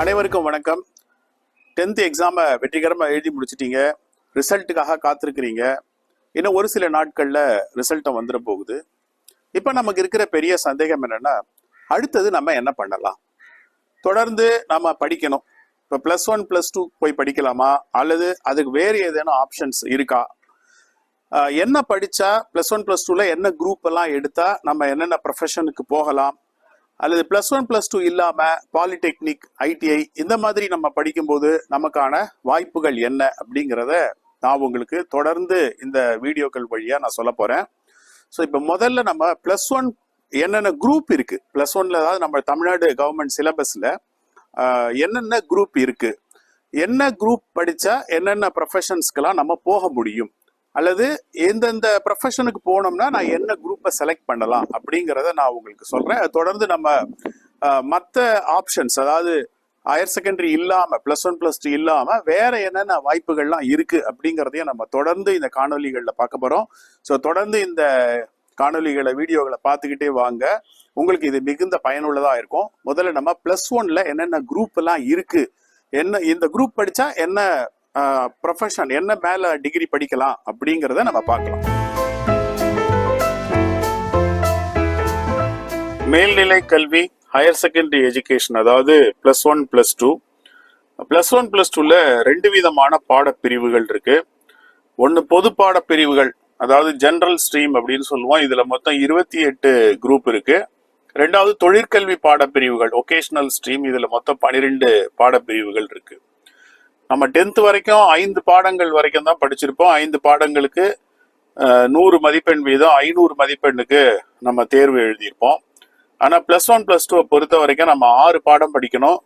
அனைவருக்கும் வணக்கம். டென்த் எக்ஸாமை வெற்றிகரமாக எழுதி முடிச்சிட்டீங்க. ரிசல்ட்டுக்காக காத்திருக்கிறீங்க. இன்னும் ஒரு சில நாட்களில் ரிசல்ட்டை வந்துட போகுது. இப்போ நமக்கு இருக்கிற பெரிய சந்தேகம் என்னென்னா அடுத்தது நம்ம என்ன பண்ணலாம்? தொடர்ந்து நம்ம படிக்கணும். இப்போ ப்ளஸ் ஒன் ப்ளஸ் டூ போய் படிக்கலாமா? அல்லது அதுக்கு வேறு ஏதேனும் ஆப்ஷன்ஸ் இருக்கா? என்ன படித்தா ப்ளஸ் ஒன் ப்ளஸ் டூவில் என்ன குரூப் எல்லாம் எடுத்தால் நம்ம என்னென்ன ப்ரொஃபஷனுக்கு போகலாம்? அல்லது ப்ளஸ் ஒன் ப்ளஸ் டூ இல்லாமல் பாலிடெக்னிக் ஐடிஐ இந்த மாதிரி நம்ம படிக்கும்போது நமக்கான வாய்ப்புகள் என்ன அப்படிங்கிறத நான் உங்களுக்கு தொடர்ந்து இந்த வீடியோக்கள் வழியாக நான் சொல்ல போகிறேன் ஸோ இப்போ முதல்ல நம்ம ப்ளஸ் ஒன் என்னென்ன குரூப் இருக்குது ப்ளஸ் ஒன்ல அதாவது நம்ம தமிழ்நாடு கவர்மெண்ட் சிலபஸில் என்னென்ன குரூப் இருக்குது என்ன குரூப் படித்தா என்னென்ன ப்ரொஃபஷன்ஸ்க்கெல்லாம் நம்ம போக முடியும்? அல்லது எந்தெந்த ப்ரொஃபஷனுக்கு போனோம்னா நான் என்ன குரூப்பை செலக்ட் பண்ணலாம் அப்படிங்கிறத நான் உங்களுக்கு சொல்கிறேன் அது தொடர்ந்து நம்ம மற்ற ஆப்ஷன்ஸ் அதாவது ஹையர் செகண்டரி இல்லாமல் ப்ளஸ் ஒன் ப்ளஸ் டூ இல்லாமல் வேற என்னென்ன வாய்ப்புகள்லாம் இருக்குது அப்படிங்கிறதையும் நம்ம தொடர்ந்து இந்த காணொலிகளில் பார்க்க போகிறோம் ஸோ தொடர்ந்து இந்த காணொலிகளை வீடியோகளை பார்த்துக்கிட்டே வாங்க. உங்களுக்கு இது மிகுந்த பயனுள்ளதாக இருக்கும். முதல்ல நம்ம ப்ளஸ் ஒன்ல என்னென்ன குரூப் எல்லாம் என்ன இந்த குரூப் படித்தா என்ன ப்ரொஃபஷன் என்ன மேலே டிகிரி படிக்கலாம் அப்படிங்கிறத நம்ம பார்க்கலாம். மேல்நிலை கல்வி ஹையர் செகண்டரி எஜுகேஷன் அதாவது plus one plus two plus one plus டூவில் ரெண்டு விதமான பாடப்பிரிவுகள் இருக்கு. ஒன்று பொது பாடப்பிரிவுகள் அதாவது ஜென்ரல் ஸ்ட்ரீம் அப்படின்னு சொல்லுவோம். இதில் மொத்தம் இருபத்தி எட்டு குரூப் இருக்கு. ரெண்டாவது தொழிற்கல்வி பாடப்பிரிவுகள் ஒகேஷனல் ஸ்ட்ரீம் இதில் மொத்தம் பன்னிரெண்டு பாடப்பிரிவுகள் இருக்குது நம்ம டென்த் வரைக்கும் ஐந்து பாடங்கள் வரைக்கும் தான் படிச்சிருப்போம். ஐந்து பாடங்களுக்கு நூறு மதிப்பெண் வீதம் ஐநூறு மதிப்பெண்ணுக்கு நம்ம தேர்வு எழுதியிருப்போம். ஆனால் ப்ளஸ் ஒன் ப்ளஸ் டூவை பொறுத்த வரைக்கும் நம்ம ஆறு பாடம் படிக்கணும்.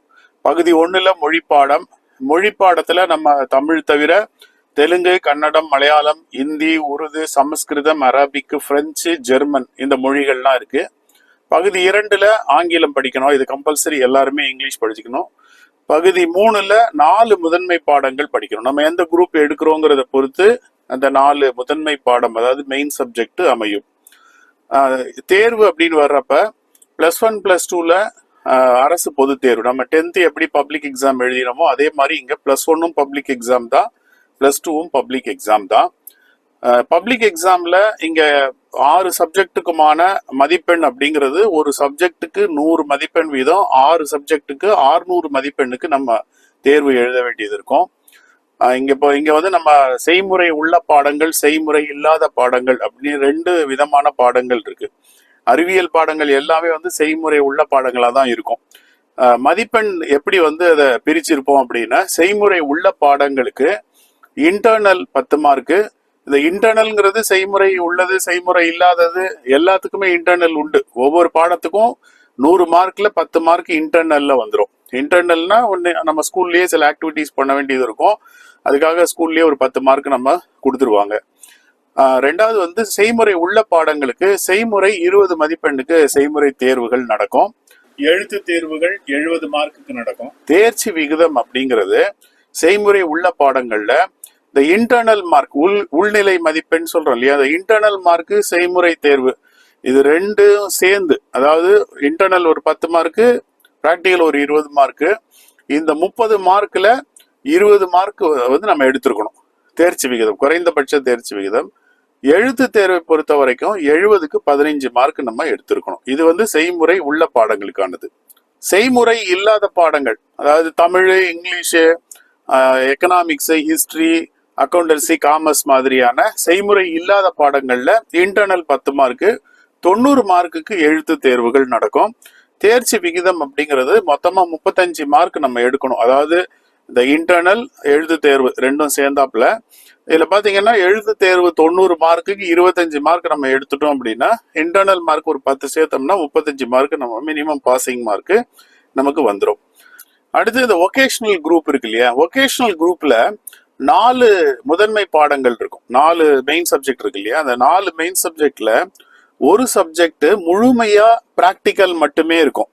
பகுதி ஒன்றில் மொழி பாடம் மொழி பாடத்தில் நம்ம தமிழ் தவிர Telugu Kannada Malayalam Hindi Urdu Sanskrit Arabic French German இந்த மொழிகள்லாம் இருக்குது பகுதி இரண்டில் ஆங்கிலம் படிக்கணும். இது கம்பல்சரி எல்லாருமே இங்கிலீஷ் படிச்சுக்கணும். பகுதி மூணுல நாலு முதன்மை பாடங்கள் படிக்கணும் நம்ம எந்த குரூப் எடுக்கிறோங்கிறத பொறுத்து அந்த நாலு முதன்மை பாடம் அதாவது மெயின் சப்ஜெக்ட் அமையும். தேர்வு அப்படின்னு வர்றப்ப ப்ளஸ் ஒன் ப்ளஸ் டூவில் அரசு பொதுத் தேர்வு. நம்ம டென்த்து எப்படி பப்ளிக் எக்ஸாம் எழுதினோமோ அதே மாதிரி இங்கே ப்ளஸ் ஒன்னும் பப்ளிக் எக்ஸாம் தான் ப்ளஸ் டூவும் பப்ளிக் எக்ஸாம் தான். பப்ளிக் எக்ஸாமில் இங்கே ஆறு சப்ஜெக்ட்டுக்குமான மதிப்பெண் அப்படிங்கிறது ஒரு சப்ஜெக்ட்டுக்கு நூறு மதிப்பெண் வீதம் ஆறு சப்ஜெக்ட்டுக்கு ஆறுநூறு மதிப்பெண்ணுக்கு நம்ம தேர்வு எழுத வேண்டியது இருக்கும். இங்க இப்போ இங்க வந்து நம்ம செய்முறை உள்ள பாடங்கள் செய்முறை இல்லாத பாடங்கள் அப்படின்னு ரெண்டு விதமான பாடங்கள் இருக்கு. அறிவியல் பாடங்கள் எல்லாமே வந்து செய்முறை உள்ள பாடங்களா தான் இருக்கும். மதிப்பெண் எப்படி வந்து அதை பிரிச்சிருப்போம் அப்படின்னா செய்முறை உள்ள பாடங்களுக்கு இன்டர்னல் பத்து மார்க்கு இந்த இன்டர்னல்ங்கிறது செய்முறை உள்ளது செய்முறை இல்லாதது எல்லாத்துக்குமே இன்டர்னல் உண்டு. ஒவ்வொரு பாடத்துக்கும் நூறு மார்க்ல பத்து மார்க் இன்டர்னல்ல வந்துடும் இன்டர்னல்னா ஒன்று நம்ம ஸ்கூல்லயே சில ஆக்டிவிட்டிஸ் பண்ண வேண்டியது இருக்கும். அதுக்காக ஸ்கூல்லயே ஒரு பத்து மார்க் நம்ம கொடுத்துருவாங்க. ஆஹ் ரெண்டாவது வந்து செய்முறை உள்ள பாடங்களுக்கு செய்முறை இருபது மதிப்பெண்ணுக்கு செய்முறை தேர்வுகள் நடக்கும். எழுத்து தேர்வுகள் எழுபது மார்க்குக்கு நடக்கும். தேர்ச்சி விகிதம் அப்படிங்கிறது செய்முறை உள்ள பாடங்கள்ல இந்த இன்டர்னல் மார்க் உள் உள்நிலை மதிப்பெண் சொல்றோம் இல்லையா? அந்த இன்டர்னல் மார்க்கு செய்முறை தேர்வு. இது ரெண்டும் சேர்ந்து அதாவது இன்டர்னல் ஒரு பத்து மார்க்கு ப்ராக்டிக்கல் ஒரு இருபது மார்க்கு இந்த முப்பது மார்க்கில் இருபது மார்க் வந்து நம்ம எடுத்துருக்கணும். தேர்ச்சி விகிதம் குறைந்தபட்ச தேர்ச்சி விகிதம். எழுத்து தேர்வை பொறுத்த வரைக்கும் எழுபதுக்கு பதினைஞ்சு மார்க் நம்ம எடுத்திருக்கணும். இது வந்து செய்முறை உள்ள பாடங்களுக்கானது. செய்முறை இல்லாத பாடங்கள் அதாவது Tamil English economics history accountancy commerce மாதிரியான செய்முறை இல்லாத பாடங்கள்ல இன்டர்னல் பத்து மார்க்கு தொண்ணூறு மார்க்குக்கு எழுத்து தேர்வுகள் நடக்கும். தேர்ச்சி விகிதம் அப்படிங்கிறது மொத்தமா முப்பத்தஞ்சு மார்க் நம்ம எடுக்கணும். அதாவது இந்த இன்டர்னல் எழுத்து தேர்வு ரெண்டும் சேர்ந்தாப்புல இதுல பாத்தீங்கன்னா எழுத்து தேர்வு தொண்ணூறு மார்க்குக்கு இருபத்தஞ்சு மார்க் நம்ம எடுத்துட்டோம் அப்படின்னா இன்டர்னல் மார்க் ஒரு பத்து சேர்த்தோம்னா முப்பத்தஞ்சு மார்க் நம்ம மினிமம் பாசிங் மார்க் நமக்கு வந்துடும் அடுத்து இந்த ஒகேஷனல் குரூப் இருக்கு இல்லையா? ஒகேஷனல் குரூப்ல நாலு முதன்மை பாடங்கள் இருக்கும். நாலு மெயின் சப்ஜெக்ட் இருக்கு இல்லையா? அந்த நாலு மெயின் சப்ஜெக்ட்ல ஒரு சப்ஜெக்ட் முழுமையா பிராக்டிக்கல் மட்டுமே இருக்கும்.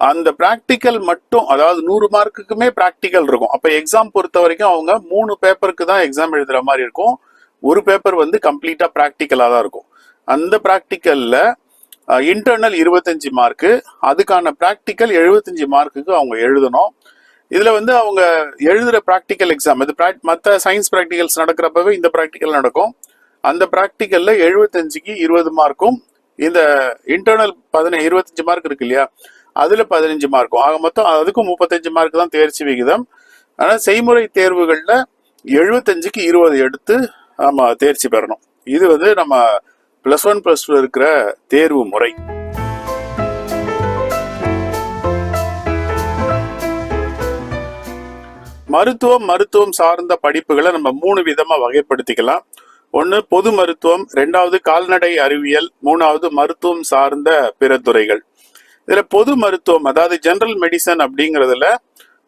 அந்த பிராக்டிக்கல் மட்டும் அதாவது நூறு மார்க்குக்குமே பிராக்டிக்கல் இருக்கும். அப்ப எக்ஸாம் பொறுத்த வரைக்கும் அவங்க மூணு பேப்பருக்கு தான் எக்ஸாம் எழுதுற மாதிரி இருக்கும். ஒரு பேப்பர் வந்து கம்ப்ளீட்டா பிராக்டிக்கலா தான் இருக்கும். அந்த பிராக்டிக்கல்ல இன்டர்னல் இருபத்தஞ்சு மார்க்கு அதுக்கான ப்ராக்டிக்கல் எழுபத்தஞ்சு மார்க்குக்கு அவங்க எழுதணும். இதுல வந்து அவங்க எழுதுற ப்ராக்டிக்கல் எக்ஸாம் இது மற்ற சயின்ஸ் ப்ராக்டிகல்ஸ் நடக்கிறப்பவே இந்த ப்ராக்டிக்கல் நடக்கும். அந்த ப்ராக்டிக்கல்ல எழுபத்தஞ்சுக்கு இருபது மார்க்கும் இந்த இன்டர்னல் பதின இருபத்தஞ்சு மார்க் இருக்கு இல்லையா அதுல பதினஞ்சு மார்க்கும் ஆக மொத்தம் அதுக்கும் முப்பத்தஞ்சு மார்க் தான் தேர்ச்சி விகிதம். ஆனா செய்முறை தேர்வுகள்ல எழுபத்தஞ்சுக்கு இருபது எடுத்து நம்ம தேர்ச்சி பெறணும். இது வந்து நம்ம பிளஸ் ஒன் பிளஸ் டூ இருக்கிற தேர்வு முறை. மருத்துவம் மருத்துவம் சார்ந்த படிப்புகளை நம்ம மூணு விதமா வகைப்படுத்திக்கலாம். ஒன்று பொது மருத்துவம் ரெண்டாவது கால்நடை அறிவியல் மூணாவது மருத்துவம் சார்ந்த பிற துறைகள் இதுல பொது மருத்துவம் அதாவது ஜெனரல் மெடிசன் அப்படிங்கிறதுல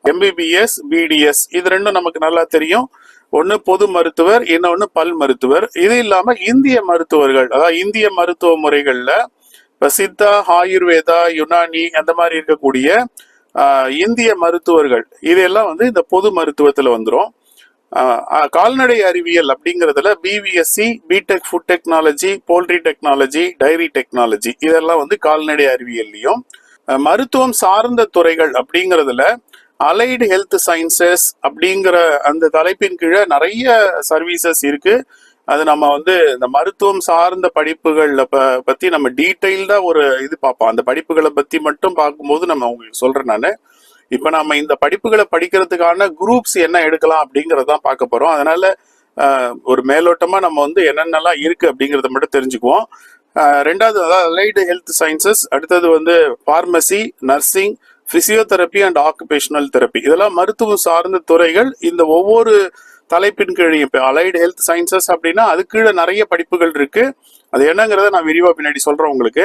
எம்பிபிஎஸ் பிடிஎஸ் இது ரெண்டும் நமக்கு நல்லா தெரியும். ஒன்று பொது மருத்துவர் இன்னொன்று பல் மருத்துவர். இது இல்லாம இந்திய மருத்துவர்கள் அதாவது இந்திய மருத்துவ முறைகள்ல இப்ப சித்தா ஆயுர்வேதா யுனானி அந்த மாதிரி இருக்கக்கூடிய இந்திய மருத்துவர்கள். இதெல்லாம் வந்து இந்த பொது மருத்துவத்துல வந்துரும். ஆஹ், கால்நடை அறிவியல் அப்படிங்கிறதுல BVSc BTech food technology poultry technology dairy technology இதெல்லாம் வந்து கால்நடை அறிவியல்லையும். மருத்துவம் சார்ந்த துறைகள் அப்படிங்கிறதுல அலைடு ஹெல்த் சயின்சஸ் அப்படிங்கிற அந்த தலைப்பின் கீழே நிறைய சர்வீசஸ் இருக்கு. அது நம்ம வந்து இந்த மருத்துவம் சார்ந்த படிப்புகள்ல ப பத்தி நம்ம டீட்டெயில்டா ஒரு இது பார்ப்போம். அந்த படிப்புகளை பத்தி மட்டும் பார்க்கும்போது நம்ம உங்களுக்கு சொல்றேன் நான். இப்ப நம்ம இந்த படிப்புகளை படிக்கிறதுக்கான குரூப்ஸ் என்ன எடுக்கலாம் அப்படிங்கறதான் பார்க்க போறோம். அதனால ஒரு மேலோட்டமா நம்ம வந்து என்னென்னலாம் இருக்கு அப்படிங்கறத மட்டும் தெரிஞ்சுக்குவோம். ரெண்டாவது அதாவது அலைடு ஹெல்த் சயின்சஸ் அடுத்தது வந்து pharmacy nursing physiotherapy and occupational therapy இதெல்லாம் மருத்துவம் சார்ந்த துறைகள். இந்த ஒவ்வொரு தலைப்பின் கீழே இப்போ அலைடு ஹெல்த் சயின்சஸ் அப்படின்னா அது கீழே நிறைய படிப்புகள் இருக்கு. அது என்னங்கிறத நான் விரிவாக பின்னாடி சொல்கிறேன் உங்களுக்கு.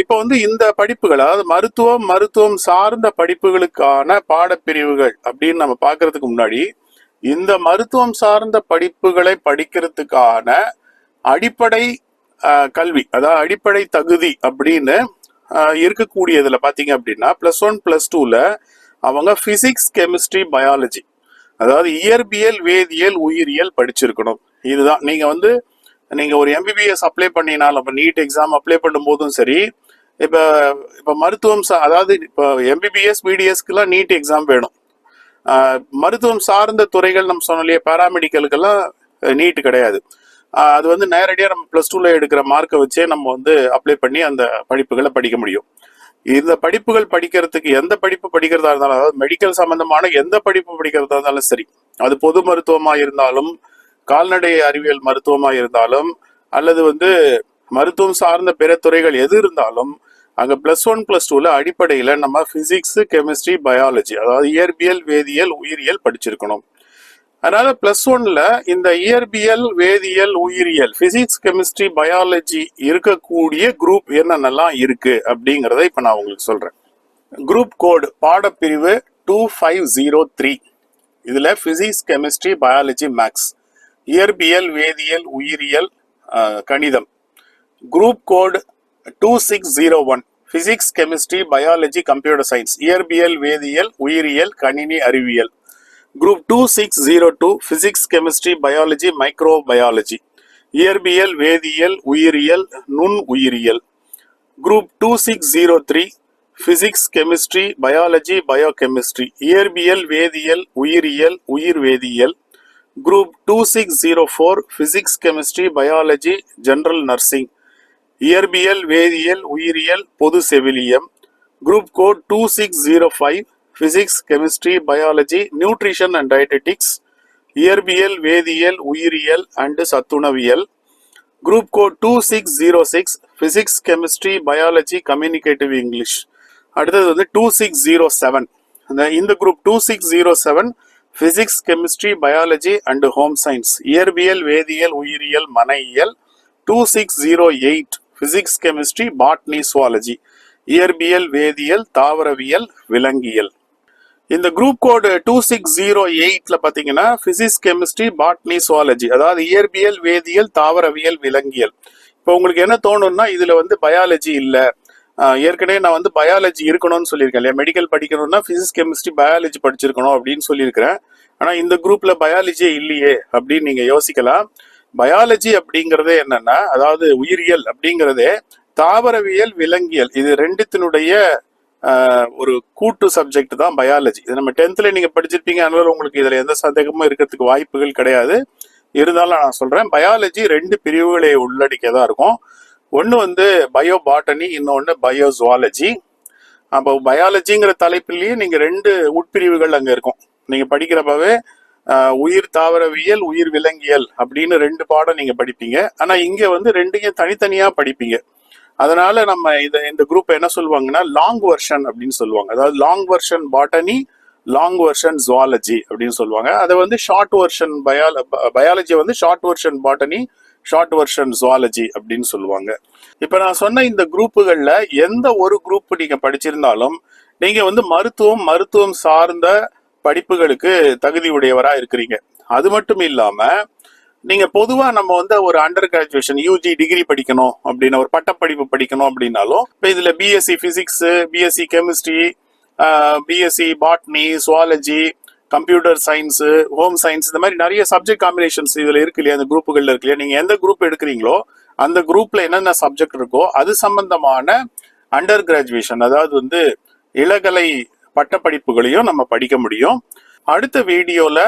இப்போ வந்து இந்த படிப்புகள் அதாவது மருத்துவம் மருத்துவம் சார்ந்த படிப்புகளுக்கான பாடப்பிரிவுகள் அப்படின்னு நம்ம பார்க்கறதுக்கு முன்னாடி இந்த மருத்துவம் சார்ந்த படிப்புகளை படிக்கிறதுக்கான அடிப்படை கல்வி அதாவது அடிப்படை தகுதி அப்படின்னு இருக்கக்கூடியதில் பார்த்தீங்க அப்படின்னா ப்ளஸ் ஒன் ப்ளஸ் டூவில் அவங்க ஃபிசிக்ஸ் கெமிஸ்ட்ரி பயாலஜி அதாவது இயற்பியல் வேதியியல் உயிரியல் படிச்சிருக்கணும். இதுதான். நீங்க வந்து நீங்க ஒரு எம்பிபிஎஸ் அப்ளை பண்ணினாலும் இப்போ நீட் எக்ஸாம் அப்ளை பண்ணும் போதும் சரி இப்போ இப்போ மருத்துவம் சா- அதாவது இப்போ எம்பிபிஎஸ் பிடிஎஸ்க்குலாம் நீட் எக்ஸாம் வேணும். ஆஹ் மருத்துவம் சார்ந்த துறைகள் நம்ம சொன்னோம் இல்லையா பேராமெடிக்கலுக்கெல்லாம் நீட் கிடையாது. அது வந்து நேரடியாக நம்ம ப்ளஸ் டூவில் எடுக்கிற மார்க்கை வச்சே நம்ம வந்து அப்ளை பண்ணி அந்த படிப்புகளை படிக்க முடியும். இந்த படிப்புகள் படிக்கிறதுக்கு எந்த படிப்பு படிக்கிறதா இருந்தாலும் அதாவது மெடிக்கல் சம்பந்தமான எந்த படிப்பு படிக்கிறதா இருந்தாலும் சரி அது பொது மருத்துவமா இருந்தாலும் கால்நடை அறிவியல் மருத்துவமா இருந்தாலும் அல்லது வந்து மருத்துவம் சார்ந்த பிற துறைகள் எது இருந்தாலும் அங்க பிளஸ் ஒன் பிளஸ் டூல அடிப்படையில நம்ம பிசிக்ஸ் கெமிஸ்ட்ரி பயாலஜி அதாவது இயற்பியல் வேதியியல் உயிரியல் படிச்சிருக்கணும். அதனால பிளஸ் ஒன்ல இந்த இயற்பியல் வேதியியல் உயிரியல் பிசிக்ஸ் கெமிஸ்ட்ரி பயாலஜி இருக்கக்கூடிய குரூப் என்னென்னலாம் இருக்கு அப்படிங்கிறத இப்ப நான் உங்களுக்கு சொல்றேன். குரூப் கோடு பாடப்பிரிவு டூ ஃபைவ் ஜீரோ த்ரீ இதுல பிசிக்ஸ் கெமிஸ்ட்ரி பயாலஜி மேக்ஸ் இயற்பியல் வேதியியல் உயிரியல் கணிதம். Group code two six zero one physics chemistry biology computer science இயற்பியல் வேதியியல் உயிரியல் கணினி அறிவியல். Group two six zero two physics chemistry biology microbiology இயற்பியல் வேதியியல் உயிரியல் நுண் உயிரியல் group two six zero three physics chemistry biology biochemistry இயற்பியல் வேதியியல் உயிரியல் உயிர் வேதியியல் group two six zero four physics chemistry biology general nursing இயற்பியல் வேதியியல் உயிரியல் பொது செவிலியம் group code two six zero five physics chemistry biology nutrition and dietetics இயற்பியல் வேதியியல் உயிரியல் and சத்துணவியல் group code two six zero six physics chemistry biology communicative English அடுத்தது வந்து two six zero seven இந்த இந்த group two six zero seven physics chemistry biology and home science இயற்பியல் வேதியியல் உயிரியல் மனையியல் two six zero eight physics chemistry botany zoology இயற்பியல் வேதியியல் தாவரவியல் விலங்கியல் இந்த group code two six zero எயிட்ல பாத்தீங்கன்னா பிசிக்ஸ் கெமிஸ்ட்ரி பாட்னி சுவாலஜி அதாவது இயற்பியல் வேதியியல் தாவரவியல் விலங்கியல். இப்போ உங்களுக்கு என்ன தோணும்னா இதுல வந்து பயாலஜி இல்லை. ஏற்கனவே நான் வந்து பயாலஜி இருக்கணும்னு சொல்லியிருக்கேன் இல்லையா? மெடிக்கல் படிக்கணும்னா பிசிக்ஸ் கெமிஸ்ட்ரி பயாலஜி படிச்சிருக்கணும் அப்படின்னு சொல்லியிருக்கிறேன். ஆனா இந்த குரூப்ல பயாலஜியே இல்லையே அப்படின்னு நீங்க யோசிக்கலாம். பயாலஜி அப்படிங்கறதே என்னன்னா அதாவது உயிரியல் அப்படிங்கறதே தாவரவியல் விலங்கியல். இது ரெண்டுத்தினுடைய ஒரு கூட்டு சப்ஜெக்ட் தான் பயாலஜி இது நம்ம டென்த்தில் நீங்கள் படிச்சிருப்பீங்க அதனால உங்களுக்கு இதில் எந்த சந்தேகமும் இருக்கிறதுக்கு வாய்ப்புகள் கிடையாது. இருந்தாலும் நான் சொல்கிறேன் பயாலஜி ரெண்டு பிரிவுகளை உள்ளடக்கியதாக இருக்கும். ஒன்று வந்து பயோ பாட்டனி இன்னொன்று பயோ ஜுவாலஜி அப்போ பயாலஜிங்கிற தலைப்பிலேயே நீங்கள் ரெண்டு உட்பிரிவுகள் அங்கே இருக்கும். நீங்கள் படிக்கிறப்பவே உயிர் தாவரவியல் உயிர் விலங்கியல் அப்படின்னு ரெண்டு பாடம் நீங்கள் படிப்பீங்க. ஆனால் இங்கே வந்து ரெண்டையும் தனித்தனியாக படிப்பீங்க. அதனால நம்ம இதை இந்த குரூப் என்ன சொல்லுவாங்கன்னா லாங் வெர்ஷன் அப்படின்னு சொல்லுவாங்க. அதாவது long version botany long version zoology அப்படின்னு சொல்லுவாங்க. அதை வந்து ஷார்ட் வெர்ஷன் பயால பயாலஜி வந்து short version botany short version zoology அப்படின்னு சொல்லுவாங்க. இப்போ நான் சொன்ன இந்த குரூப்புகளில் எந்த ஒரு குரூப் நீங்கள் படிச்சிருந்தாலும் நீங்கள் வந்து மருத்துவம் மருத்துவம் சார்ந்த படிப்புகளுக்கு தகுதி உடையவராக இருக்கிறீங்க. அது மட்டும் இல்லாமல் நீங்க பொதுவா நம்ம வந்து ஒரு அண்டர் கிராஜுவேஷன் யூஜி டிகிரி படிக்கணும் அப்படின்னு ஒரு பட்டப்படிப்பு படிக்கணும் அப்படின்னாலும் இப்போ இதுல BSc physics BSc chemistry BSc botany zoology computer science home science இந்த மாதிரி நிறைய சப்ஜெக்ட் காம்பினேஷன்ஸ் இதில் இருக்கு இல்லையா? அந்த குரூப்புகளில் இருக்கு இல்லையா? நீங்கள் எந்த குரூப் எடுக்கிறீங்களோ அந்த குரூப்பில் என்னென்ன சப்ஜெக்ட் இருக்கோ அது சம்பந்தமான அண்டர் கிராஜுவேஷன் அதாவது வந்து இளகலை பட்டப்படிப்புகளையும் நம்ம படிக்க முடியும். அடுத்த வீடியோவில்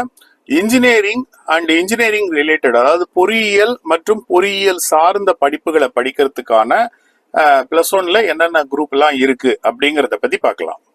இன்ஜினியரிங் அண்ட் இன்ஜினியரிங் ரிலேட்டட் அதாவது பொறியியல் மற்றும் பொறியியல் சார்ந்த படிப்புகளை படிக்கிறதுக்கான பிளஸ் ஒன்ல என்னென்ன குரூப் எல்லாம் இருக்கு அப்படிங்கறத பத்தி பார்க்கலாம்.